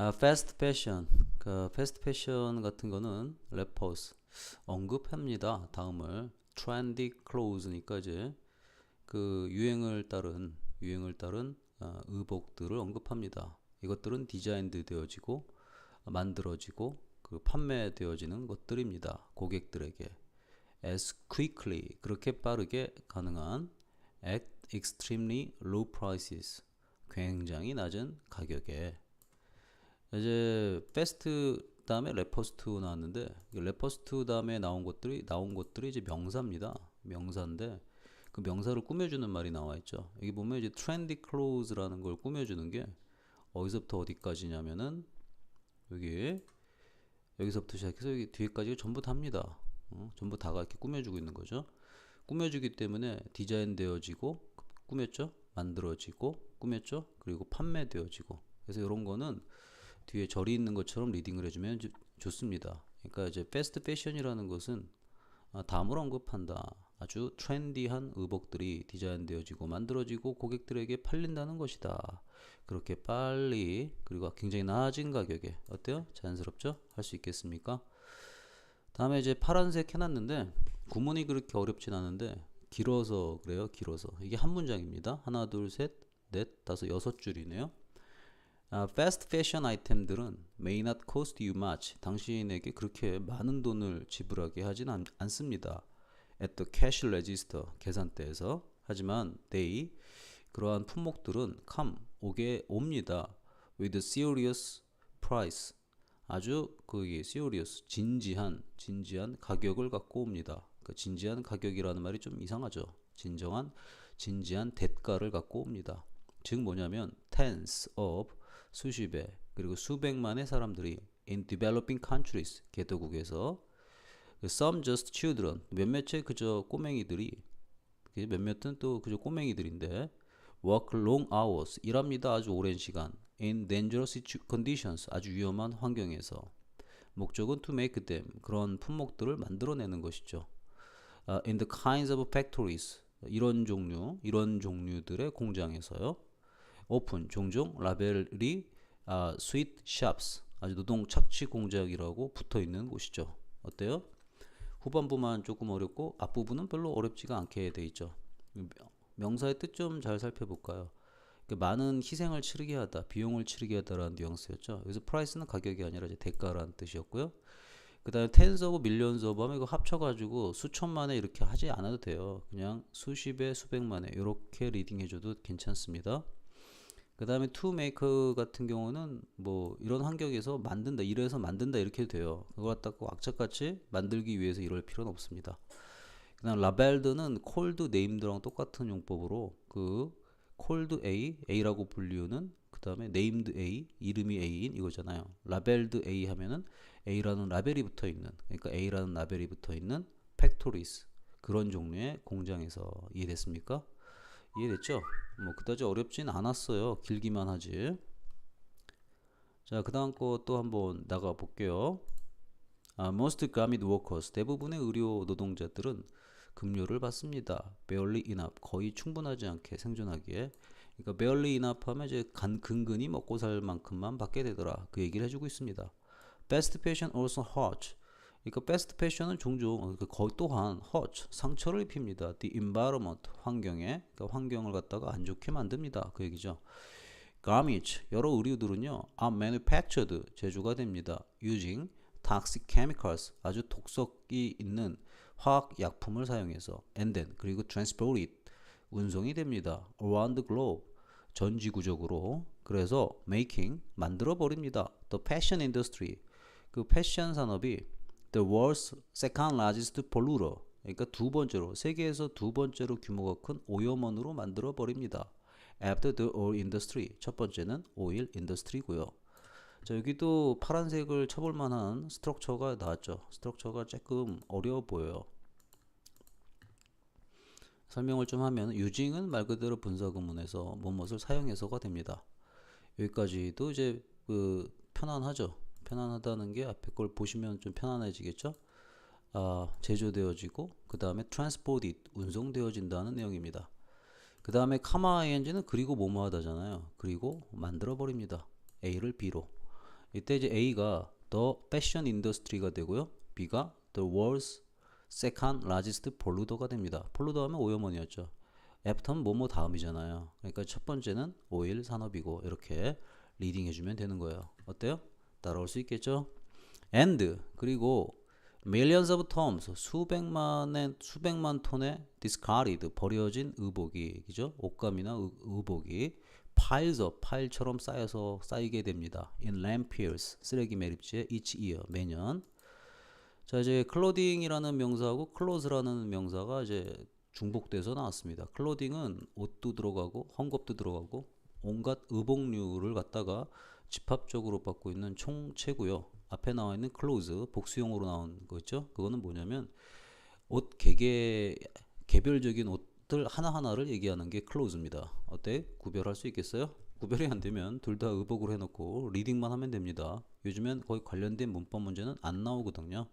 아, 패스트 패션. 그 패스트 패션 같은 거는 래퍼스 언급합니다. 다음을 트렌디 클로즈니까 이제 그 유행을 따른 유행을 따른 아, 의복들을 언급합니다. 이것들은 디자인드 되어지고 만들어지고 그 판매되어지는 것들입니다. 고객들에게 as quickly 그렇게 빠르게 가능한 at extremely low prices 굉장히 낮은 가격에 이제 패스트 다음에 레퍼스트 나왔는데 이 레퍼스트 다음에 나온 것들이 나온 것들이 이제 명사입니다. 명사인데 그 명사를 꾸며주는 말이 나와 있죠. 여기 보면 이제 트렌디 클로즈라는 걸 꾸며주는 게 어디서부터 어디까지냐면은 여기 여기서부터 시작해서 여기 뒤에까지 전부 다입니다. 어, 전부 다가 이렇게 꾸며주고 있는 거죠. 꾸며주기 때문에 디자인되어지고 꾸몄죠, 만들어지고 꾸몄죠, 그리고 판매되어지고. 그래서 이런 거는 뒤에 절이 있는 것처럼 리딩을 해주면 주- 좋습니다. 그러니까 이제 패스트 패션이라는 것은 아, 다음을 언급한다. 아주 트렌디한 의복들이 디자인되어지고 만들어지고 고객들에게 팔린다는 것이다. 그렇게 빨리 그리고 굉장히 낮은 가격에 어때요? 자연스럽죠? 할 수 있겠습니까? 다음에 이제 파란색 해놨는데 구문이 그렇게 어렵진 않은데 길어서 그래요. 길어서 이게 한 문장입니다. 하나, 둘, 셋, 넷, 다섯, 여섯 줄이네요. 아, fast fashion 아이템들은 may not cost you much. 당신에게 그렇게 많은 돈을 지불하게 하진 않, 않습니다. at the cash register 계산대에서 하지만 they 그러한 품목들은 come 오게 옵니다. with serious price 아주 그게 serious 진지한 진지한 가격을 갖고 옵니다. 그 진지한 가격이라는 말이 좀 이상하죠. 진정한 진지한 대가를 갖고 옵니다. 즉 뭐냐면 tens of 수십에 그리고 수백만의 사람들이 in developing countries 개도국에서 그 some just children 몇몇의 그저 꼬맹이들이 그 몇몇은 또 그저 꼬맹이들인데 work long hours 일합니다 아주 오랜 시간 in dangerous conditions 아주 위험한 환경에서 목적은 to make them 그런 품목들을 만들어내는 것이죠. 아, in the kinds of factories 이런 종류 이런 종류들의 공장에서요. 오픈 종종 라벨이 아, sweet shops 아주 노동 착취 공장이라고 붙어 있는 곳이죠. 어때요? 후반부만 조금 어렵고 앞부분은 별로 어렵지가 않게 돼 있죠. 명사의 뜻 좀 잘 살펴볼까요? 그 많은 희생을 치르게 하다, 비용을 치르게 하다라는 뉘앙스였죠. 그래서 프라이스는 가격이 아니라 이제 대가라는 뜻이었고요. 그 다음에 밀리언스 오브 하면 이거 합쳐가지고 수천만에 이렇게 하지 않아도 돼요. 그냥 수십에 수백만에 이렇게 리딩 해줘도 괜찮습니다. 그 다음에 make 같은 경우는 뭐 이런 환경에서 만든다, 이래서 만든다 이렇게 해도 돼요. 그거 갖다 꼭 악착같이 만들기 위해서 이럴 필요는 없습니다. 그 다음 라벨드는 콜드 네임드랑 똑같은 용법으로 그 콜드 A, A라고 불리우는 그 다음에 네임드 A, 이름이 A인 이거잖아요. 라벨드 A 하면은 A라는 라벨이 붙어 있는 그러니까 A라는 라벨이 붙어 있는 팩토리스 그런 종류의 공장에서 이해됐습니까? 이해됐죠? 뭐 그다지 어렵진 않았어요. 길기만 하지. 자, 그 다음 거 또 한번 나가 볼게요. 아, most garment workers 대부분의 의료 노동자들은 급료를 받습니다. barely enough 거의 충분하지 않게 생존하기에 그러니까 barely enough 하면 이제 간 근근히 먹고 살 만큼만 받게 되더라. 그 얘기를 해주고 있습니다. best fashion also hurt 그러니까 best fashion은 종종 어, 그 또한 hurt 상처를 입힙니다. the environment 환경에 그러니까 환경을 갖다가 안 좋게 만듭니다. 그 얘기죠. garments 여러 의류들은요 are manufactured 제조가 됩니다. using toxic chemicals 아주 독성이 있는 화학 약품을 사용해서 and then 그리고 transported 운송이 됩니다. around the globe 전 지구적으로 그래서 making 만들어 버립니다. the fashion industry 그 패션 산업이 the world's second largest polluter 그러니까 두 번째로 세계에서 두 번째로 규모가 큰 오염원으로 만들어 버립니다. after the oil industry 첫 번째는 오일 인더스트리고요. 자 여기도 파란색을 쳐볼 만한 스트럭처가 나왔죠. 스트럭처가 조금 어려워 보여요. 설명을 좀 하면 유징은 말 그대로 분사 구문에서 무엇을 사용해서가 됩니다. 여기까지도 이제 그 편안하죠. 편안하다는 게 앞에 걸 보시면 좀 편안해지겠죠. 아, 제조되어지고 그 다음에 transported 운송되어진다는 내용입니다. 그 다음에 카마 ing는 그리고 뭐뭐 하다잖아요. 그리고 만들어 버립니다. A를 B로. 이때 이제 A가 the fashion industry가 되고요. B가 the world's second largest polluter가 됩니다. polluter 하면 오염원이었죠. 애프터는 뭐뭐 다음이잖아요. 그러니까 첫 번째는 오일 산업이고 이렇게 리딩 해주면 되는 거예요. 어때요? 따라올 수 있겠죠? and 그리고 millions of tons 수백만의 수백만 톤의 discarded 버려진 의복이 그죠? 옷감이나 의, 의복이 piles up 파일처럼 쌓여서 쌓이게 됩니다. in landfills 쓰레기 매립지에 each year 매년 자 이제 clothing이라는 명사하고 clothes라는 명사가 이제 중복돼서 나왔습니다. clothing은 옷도 들어가고 헝겊도 들어가고 온갖 의복류를 갖다가 집합적으로 받고 있는 총체고요. 앞에 나와 있는 clothes 복수형으로 나온 거 있죠? 그거는 뭐냐면 옷 개개 개별적인 옷들 하나하나를 얘기하는 게 clothes입니다. 어때? 구별할 수 있겠어요? 구별이 안 되면 둘 다 의복으로 해놓고 리딩만 하면 됩니다. 요즘엔 거의 관련된 문법 문제는 안 나오거든요.